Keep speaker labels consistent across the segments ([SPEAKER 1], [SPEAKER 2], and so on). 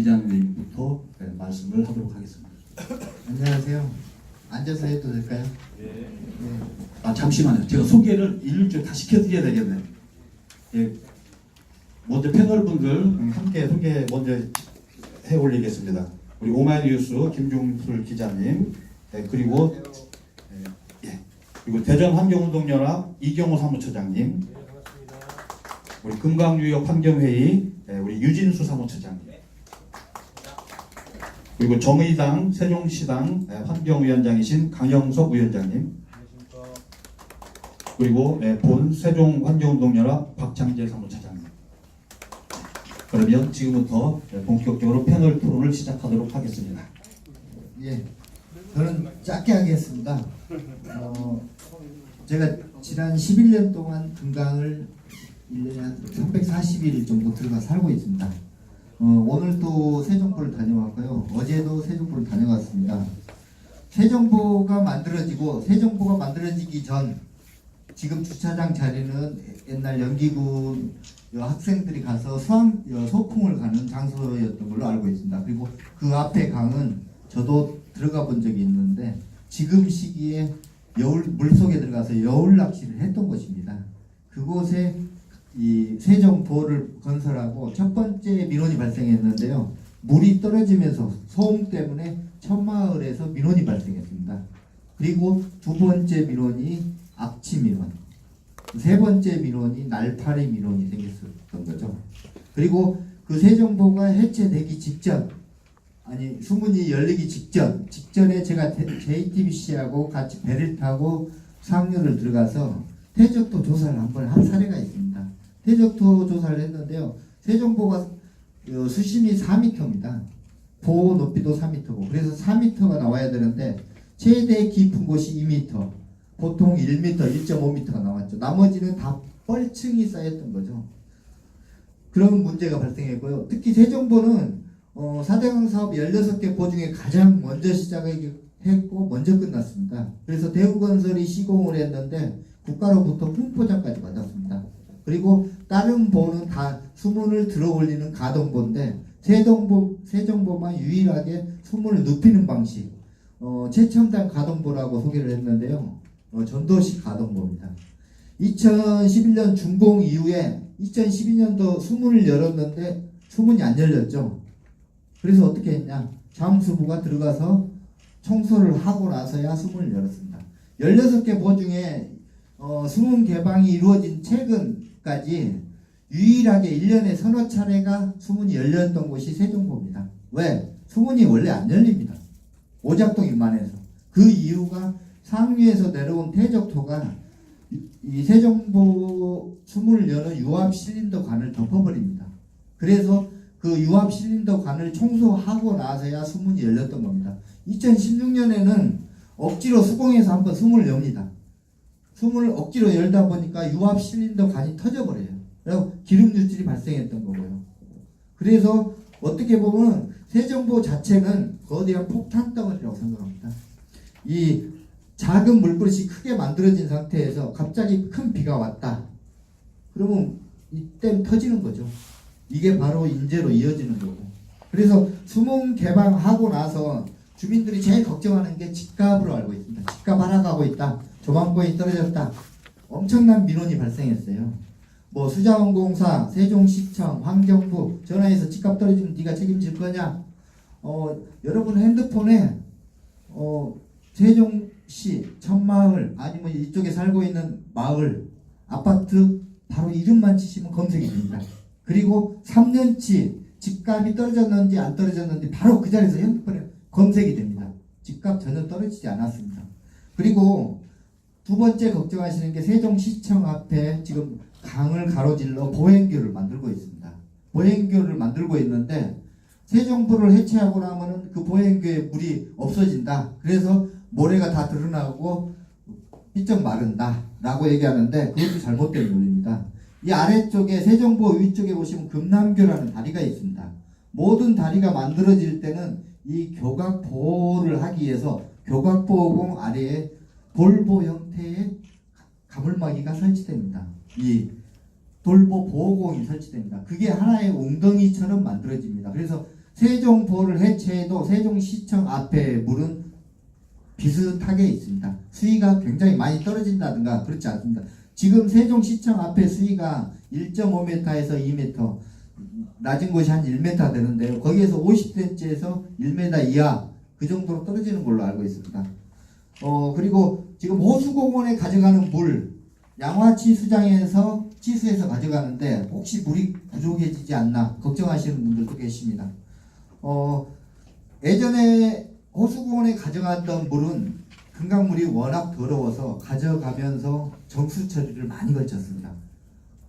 [SPEAKER 1] 기자님부터 네, 말씀을 하도록 하겠습니다.
[SPEAKER 2] 안녕하세요. 앉아서 해도 될까요?
[SPEAKER 1] 아 잠시만요. 제가 소개를 일일이 다 시켜드려야 되겠네요. 예, 먼저 패널분들 함께 소개 먼저 해 올리겠습니다. 우리 오마이뉴스 김종술 기자님, 예, 그리고 예, 예, 그리고 대전 환경운동연합 이경호 사무처장님, 우리 금강유역 환경회의 예, 우리 유진수 사무처장님, 그리고 정의당 세종시당 예, 환경위원장이신 강영석 위원장님, 그리고 예, 본 세종 환경운동연합 박창재 사무차장님. 그러면 지금부터 예, 본격적으로 패널 토론을 시작하도록 하겠습니다.
[SPEAKER 2] 예. 저는 짧게 하겠습니다. 어, 제가 지난 11년 동안 금강을 1년에 한 340일 정도 들어가 살고 있습니다. 어, 오늘도 세종보를 다녀왔고요. 어제도 세종보를 다녀왔습니다. 세종보가 만들어지고 세종보가 만들어지기 전 지금 주차장 자리는 옛날 연기군 학생들이 가서 수학 어, 소풍을 가는 장소였던 걸로 알고 있습니다. 그리고 그 앞에 강은 저도 들어가 본 적이 있는데 지금 시기에 여울 물 속에 들어가서 여울 낚시를 했던 곳입니다. 그곳에 이 세종보를 건설하고 첫 번째 민원이 발생했는데요. 물이 떨어지면서 소음 때문에 천마을에서 민원이 발생했습니다. 그리고 두 번째 민원이 악취 민원, 세 번째 민원이 날파리 민원이 생겼었던 거죠. 그리고 그 세종보가 해체되기 직전, 아니 수문이 열리기 직전, 직전에 제가 JTBC하고 같이 배를 타고 상류를 들어가서 태적도 조사를 한번 한 사례가 있습니다. 태적도 조사를 했는데요. 세종보가 어, 수심이 4m입니다. 보호 높이도 4m고 그래서 4m가 나와야 되는데 최대 깊은 곳이 2m, 보통 1m, 1.5m가 나왔죠. 나머지는 다 뻘층이 쌓였던 거죠. 그런 문제가 발생했고요. 특히 세종보는 어, 4대강 사업 16개 보 중에 가장 먼저 시작했고 먼저 끝났습니다. 그래서 대우건설이 시공을 했는데 국가로부터 훈포장까지 받았습니다. 그리고 다른 보는 다 수문을 들어 올리는 가동보인데 세종보, 세종보만 유일하게 수문을 눕히는 방식 어, 최첨단 가동보라고 소개를 했는데요. 어, 전도식 가동보입니다. 2011년 준공 이후에 2012년도 수문을 열었는데 수문이 안 열렸죠. 그래서 어떻게 했냐? 잠수부가 들어가서 청소를 하고 나서야 수문을 열었습니다. 16개 보 중에 어, 수문 개방이 이루어진 최근 까지 유일하게 1년에 서너 차례가 수문이 열렸던 곳이 세종보입니다. 왜? 수문이 원래 안 열립니다. 오작동 일만해서. 그 이유가 상류에서 내려온 태적토가 이- 이 세종보 수문을 여는 유압 실린더 관을 덮어버립니다. 그래서 그 유압 실린더 관을 청소하고 나서야 수문이 열렸던 겁니다. 2016년에는 억지로 수공해서 한번 수문을 엽니다. 수문을 억지로 열다 보니까 유압 실린더 관이 터져버려요. 그리고 기름 유출이 발생했던 거고요. 그래서 어떻게 보면 세정보 자체는 거대한 폭탄 덩어리라고 생각합니다. 이 작은 물그릇이 크게 만들어진 상태에서 갑자기 큰 비가 왔다. 그러면 이때 터지는 거죠. 이게 바로 인재로 이어지는 거고. 그래서 수문 개방하고 나서 주민들이 제일 걱정하는 게 집값으로 알고 있습니다. 집값 하락하고 있다. 조망권이 떨어졌다. 엄청난 민원이 발생했어요. 뭐 수자원공사, 세종시청, 환경부 전화해서 집값 떨어지면 네가 책임질 거냐? 어 여러분 핸드폰에 어 세종시 천마을 아니면 이쪽에 살고 있는 마을 아파트 바로 이름만 치시면 검색이 됩니다. 그리고 3년치 집값이 떨어졌는지 안 떨어졌는지 바로 그 자리에서 핸드폰에 검색이 됩니다. 집값 전혀 떨어지지 않았습니다. 그리고 두 번째 걱정하시는 게 세종시청 앞에 지금 강을 가로질러 보행교를 만들고 있습니다. 보행교를 만들고 있는데 세종보를 해체하고 나면은 그 보행교에 물이 없어진다. 그래서 모래가 다 드러나고 삐쩍 마른다 라고 얘기하는데 그것도 잘못된 논리입니다. 이 아래쪽에 세종보 위쪽에 보시면 금남교라는 다리가 있습니다. 모든 다리가 만들어질 때는 이 교각 보호를 하기 위해서 교각 보호공 아래에 돌보 형태의 가물막이가 설치됩니다. 이 돌보 보호공이 설치됩니다. 그게 하나의 웅덩이처럼 만들어집니다. 그래서 세종보를 해체해도 세종시청 앞에 물은 비슷하게 있습니다. 수위가 굉장히 많이 떨어진다든가 그렇지 않습니다. 지금 세종시청 앞에 수위가 1.5m에서 2m, 낮은 곳이 한 1m 되는데요. 거기에서 50cm에서 1m 이하 그 정도로 떨어지는 걸로 알고 있습니다. 어 그리고 지금 호수공원에 가져가는 물 양화치 수장에서 치수해서 가져가는데 혹시 물이 부족해지지 않나 걱정하시는 분들도 계십니다. 어 예전에 호수공원에 가져갔던 물은 금강물이 워낙 더러워서 가져가면서 정수 처리를 많이 거쳤습니다.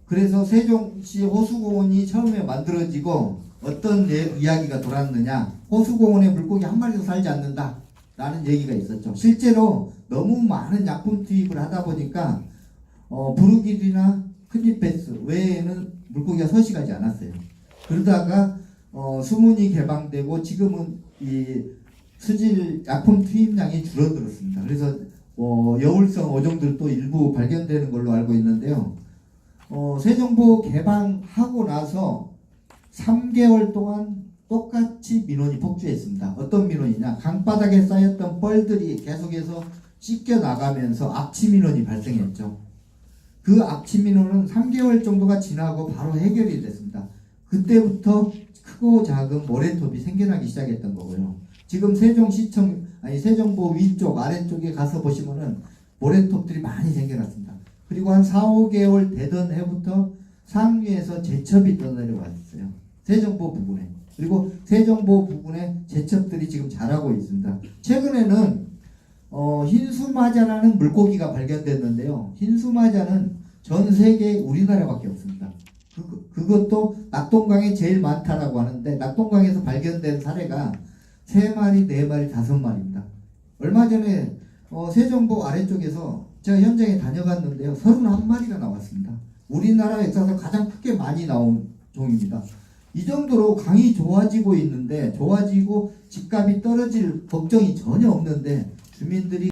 [SPEAKER 2] 그래서 세종시 호수공원이 처음에 만들어지고 어떤 예- 이야기가 돌았느냐 호수공원에 물고기 한 마리도 살지 않는다 라는 얘기가 있었죠. 실제로 너무 많은 약품 투입을 하다 보니까 어, 부르길이나 클리패스 외에는 물고기가 서식하지 않았어요. 그러다가 어, 수문이 개방되고 지금은 이 수질 약품 투입량이 줄어들었습니다. 그래서 어, 여울성 어종들도 일부 발견되는 걸로 알고 있는데요. 어, 세정보 개방하고 나서 3개월 동안 똑같이 민원이 폭주했습니다. 어떤 민원이냐? 강바닥에 쌓였던 뻘들이 계속해서 씻겨 나가면서 악취 민원이 발생했죠. 그 악취 민원은 3개월 정도가 지나고 바로 해결이 됐습니다. 그때부터 크고 작은 모래톱이 생겨나기 시작했던 거고요. 지금 세종시청 아니 세정보 위쪽 아래쪽에 가서 보시면은 모래톱들이 많이 생겨났습니다. 그리고 한 4, 5개월 되던 해부터 상류에서 제첩이 떠내려왔어요. 세정보 부근에. 그리고 세정보 부근에 제첩들이 지금 자라고 있습니다. 최근에는 어, 흰수마자라는 물고기가 발견됐는데요. 흰수마자는 전 세계 우리나라밖에 없습니다. 그, 그것도 낙동강에 제일 많다라고 하는데 낙동강에서 발견된 사례가 세 마리, 네 마리, 다섯 마리입니다. 얼마 전에 어, 세정보 아래쪽에서 제가 현장에 다녀갔는데요. 31마리가 나왔습니다. 우리나라 역사에서 가장 크게 많이 나온 종입니다. 이 정도로 강이 좋아지고 있는데 좋아지고 집값이 떨어질 걱정이 전혀 없는데 주민들이